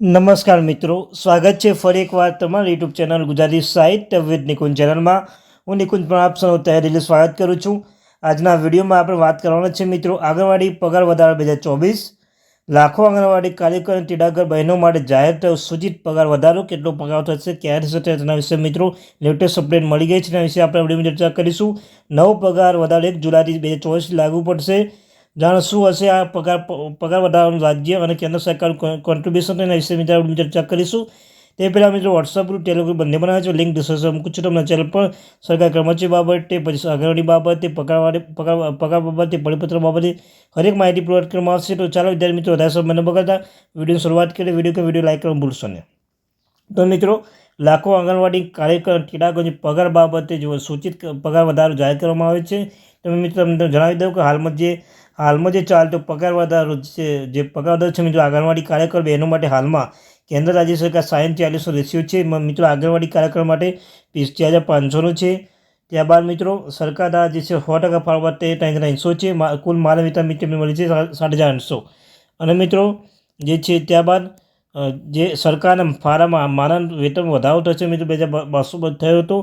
નમસ્કાર મિત્રો, સ્વાગત છે ફરી એકવાર તમારી યુટ્યુબ ચેનલ ગુજરાતી સાહિત્ય વિદ નિકુંજ ચેનલમાં. હું નિકુંજ પણ આપ સૌ તહેરીલી સ્વાગત કરું છું. આજના વિડીયોમાં આપણે વાત કરવાના છે મિત્રો, આંગણવાડી પગાર વધારો બે હજાર ચોવીસ. લાખો આંગણવાડી કાર્યકર અને ટીડાગર બહેનો માટે જાહેર થયો સૂચિત પગાર વધારો. કેટલો પગાર થશે, ક્યારે થશે તેના વિશે મિત્રો લેટેસ્ટ અપડેટ મળી ગઈ છે તેના વિશે આપણે વિડીયોમાં ચર્ચા કરીશું. નવો પગાર વધારો એક જુલાઈથી બે હજાર ચોવીસ લાગુ પડશે. જાણો શું હશે આ પગાર પગાર વધારવાનું રાજ્ય અને કેન્દ્ર સરકાર કોન્ટ્રીબ્યુશન એના વિશે આપણે ચર્ચા કરીશું. તે પહેલાં મિત્રો વોટ્સઅપ ગ્રુપ ટેલિગ્રુપ બંને બનાવે છે. લિંક ડિસ્ક્રિપ્શન મૂકું છું તમને. ચેનલ પર સરકાર કર્મચારી બાબતે પછી આંગણવાડી બાબતે પગારવાળી પગાર પગાર બાબતે પરિપત્ર બાબતે હરેક માહિતી પ્રોવાઈડ કરવામાં આવશે. તો ચાલો વિદ્યાર્થી મિત્રો વધારે સમય ન બગાડતા વીડિયો શરૂઆત કરીએ. વીડિયો કે વીડિયો લાઇક કરવાનું ભૂલશો નહીં. તો મિત્રો, લાખો આંગણવાડી કાર્યકર ટીડાગોની પગાર બાબતે જો સૂચિત પગાર વધારો જાહેર કરવામાં આવે છે. તમે મિત્રો તમને જણાવી દઉં કે હાલમાં જે હાલમાં જે ચાલતો પગાર વધારો છે, જે પગાર વધારો છે, મિત્રો, આંગણવાડી કાર્યકર બહેનો માટે હાલમાં કેન્દ્ર રાજ્ય સરકાર સાયન્સ ચાલીસો રેશિયો છે. મિત્રો, આંગણવાડી કાર્યકર માટે પિસ્તી હજાર પાંચસોનો છે. ત્યારબાદ, મિત્રો, સરકાર દ્વારા જે છે, સો ટકા ફાળવા તે ત્રણ ત્રણસો છે. કુલ માનવ વેતન મિત્રો મળી છે સાત હજાર આઠસો. અને, મિત્રો, જે છે, ત્યારબાદ જે સરકારના ફાળામાં માનવ વેતન વધારો થશે મિત્રો, બે હજાર બસો થયો હતો.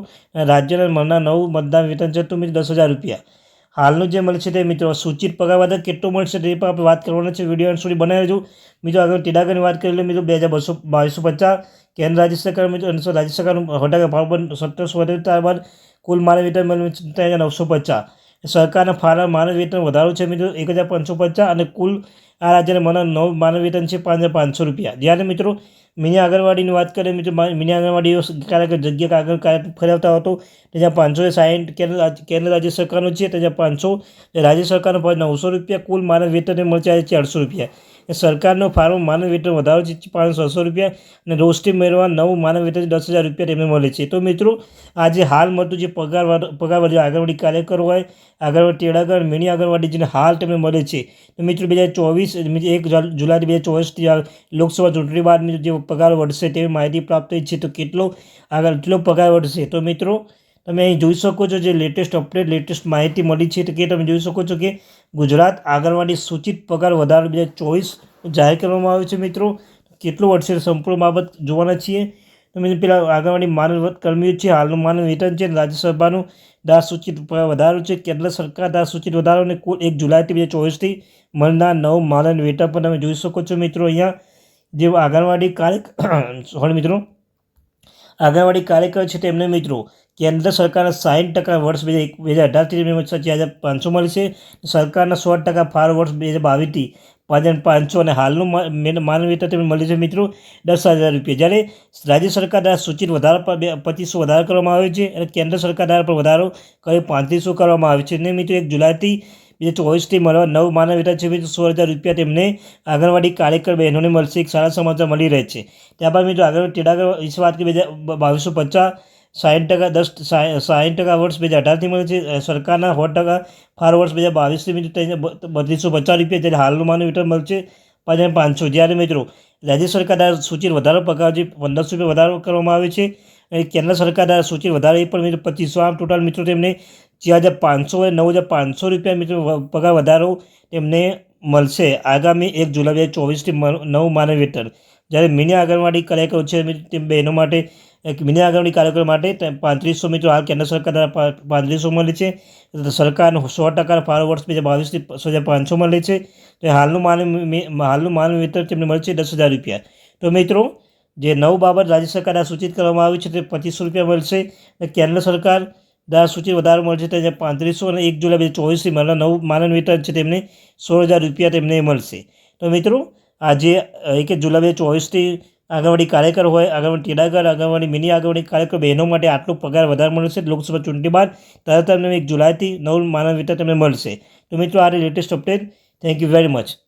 રાજ્યના મળનાર નવું મતદાન વેતન છે, તો, મિત્રો, દસ હજાર રૂપિયા. હાલનું જે મળશે તે મિત્રો સૂચિત પગાર વધારે કેટલો મળશે તે પણ આપણે વાત કરવાના છે. વીડિયો અંત સુધી બનાવી રહેજો મિત્રો આગળ ટીડાગરની વાત કરી લે મિત્રો, બે હજાર બસો બાવીસો પચાસ, કેન્દ્ર રાજ્ય સરકાર મિત્રો, અને રાજ્ય સરકારનું હટાકા ભાવ પણ સત્તરસો વધે ત્યારબાદ કુલ માનવ વેતન ત્રણ હજાર નવસો પચાસ. સરકારના ફાળા માનવ વેતન વધારો છે મિત્રો, એક હજાર પાંચસો પચાસ, અને કુલ આ રાજ્યને મને નવ માનવ વેતન છે પાંચ પાંચસો રૂપિયા. જ્યારે મિત્રો મિની આંગણવાડીની વાત કરીએ, મિત્રો મિની આંગણવાડીઓ કાર્યકર જગ્યા કાગળ કાર્ય ફેરવતા હતો ત્યાં પાંચસો સાહીઠ કેન્દ્ર કેન્દ્ર રાજ્ય સરકારનું છે ત્યાં પાંચસો રાજ્ય સરકારનો ભાવ નવસો રૂપિયા. કુલ માનવ વેતનને મળશે આજે ચારસો રૂપિયા. સરકારનો ફાર્મ માનવ વેતન વધારો છે પાંચસો રૂપિયા અને રોસ્ટી મેળવવા નવું માનવ વેતન દસ હજાર રૂપિયા તેમને મળે છે. તો મિત્રો, આજે હાલ મળતું જે પગાર પગાર જે આંગણવાડી કાર્યકર હોય, આંગણવાડી તેડાગર મિની આંગણવાડી જેને હાલ તેમને મળે છે. તો મિત્રો, બે હજાર ચોવીસ એક જુલાઈ બે હજાર ચોવીસથી લોકસભા ચૂંટણી બાદ જે પગાર વધશે તેવી માહિતી પ્રાપ્ત થઈ છે. તો કેટલો આગળ કેટલો પગાર વધશે? તો મિત્રો, તમે અહીં જોઈ શકો છો જે લેટેસ્ટ અપડેટ લેટેસ્ટ માહિતી મળી છે. તો કે તમે જોઈ શકો છો કે ગુજરાત આંગણવાડી સૂચિત પગાર વધારો બે હજાર ચોવીસ જાહેર કરવામાં આવ્યો છે. મિત્રો, કેટલું વધશે સંપૂર્ણ બાબત જોવાના છીએ? તમે પેલા આંગણવાડી માનવ કર્મીઓ છે, હાલનું માનવ વેતન છે, રાજ્યસભાનું દાર સૂચિત વધારો છે, કેન્દ્ર સરકાર દાર સૂચિત વધારો અને કુલ એક જુલાઈથી બે હજાર ચોવીસથી મળનાર નવ માનવ વેતન પણ તમે જોઈ શકો છો મિત્રો અહીંયા. જે આંગણવાડી કાર્ય સોરી મિત્રો. આંગણવાડી કાર્યકર છે તેમને મિત્રો કેન્દ્ર સરકારના સાઠ ટકા વર્ષ બે હજાર બે હજાર અઢારથી ચાર હજાર પાંચસો મળશે. સરકારના સો ટકા ફાર વર્ષ બે હજાર બાવીસથી પાંચ પાંચસો અને હાલનું માનવ વેતન તેમને મળે છે મિત્રો દસ હજાર રૂપિયા. જ્યારે રાજ્ય સરકાર દ્વારા સૂચિત વધારો પર બે પચીસો વધારો કરવામાં આવ્યો છે અને કેન્દ્ર સરકાર દ્વારા પણ વધારો કરી પાંત્રીસો કરવામાં આવ્યો છે. અને મિત્રો એક જુલાઈથી બે ચોવીસથી મળવા નવ માનવીતા છે મિત્રો. સોળ હજાર રૂપિયા તેમને આંગણવાડી કાર્યકર બહેનોને મળશે. એક સારા સમાચાર મળી રહે છે. ત્યારબાદ મિત્રો આગળ ટેડાગર વિશે વાત કરી બે બાવીસો પચાસ સાઠ ટકા દસ સાઠ ટકા વર્ષ બે હજાર અઢારથી મળે છે. સરકારના સો ટકા ફાર વર્ષ બે હજાર બાવીસથી મિત્રો બત્રીસો પચાસ રૂપિયા જ્યારે હાલનું માનવ મીટર મળશે પાંચ પાંચસો. જ્યારે મિત્રો રાજ્ય સરકાર દ્વારા સૂચિત વધારો પગાર જે પંદરસો રૂપિયા વધારો કરવામાં આવે છે અને કેન્દ્ર સરકાર દ્વારા સૂચિત વધારો એ પણ મિત્રો પચીસો આમ ટોટલ મિત્રો તેમને ચાર હજાર પાંચસો નવ હજાર પાંચસો રૂપિયા મિત્રો પગાર વધારો તેમને મળશે આગામી એક જુલાઈ બે હજાર ચોવીસથી નવ માનવ વેતન જ્યારે મિની આંગણવાડી કાર્યકરો છે તે બહેનો માટે એક મિની આંગણવાડી કાર્યક્રમ માટે પાંત્રીસો મિત્રો હાલ કેન્દ્ર સરકાર દ્વારા પાંત્રીસો મળે છે. સરકારનું સો ટકા ફાળો વર્ષ બે હજાર બાવીસથી સો હજાર પાંચસો મળે છે. તો હાલનું માનવ હાલનું માનવ વેતન તેમને મળશે દસ હજાર રૂપિયા. તો મિત્રો, જે નવ બાબત રાજ્ય સરકાર દ્વારા સૂચિત કરવામાં આવ્યું છે તે પચીસો રૂપિયા મળશે. અને કેન્દ્ર સરકાર દ્વારા સૂચિત વધારો મળશે તે પાંત્રીસો અને એક જુલાઈ બે હજાર ચોવીસથી મળેલા નવ માનવ વેતન છે તેમને સોળ હજાર રૂપિયા તેમને મળશે. તો મિત્રો, આજે એક જુલાઈ બે ચોવીસથી આંગણવાડી કાર્યકર હોય, આંગણવાડી ટેડાગર, આંગણવાડી મિની આંગણવાડી કાર્યકર બહેનો માટે આટલો પગાર વધારે મળશે લોકસભા ચૂંટણી બાદ તરત તમને એક જુલાઈથી નવું માનવ વેતન તમને મળશે. તો મિત્રો, આ latest update thank you very much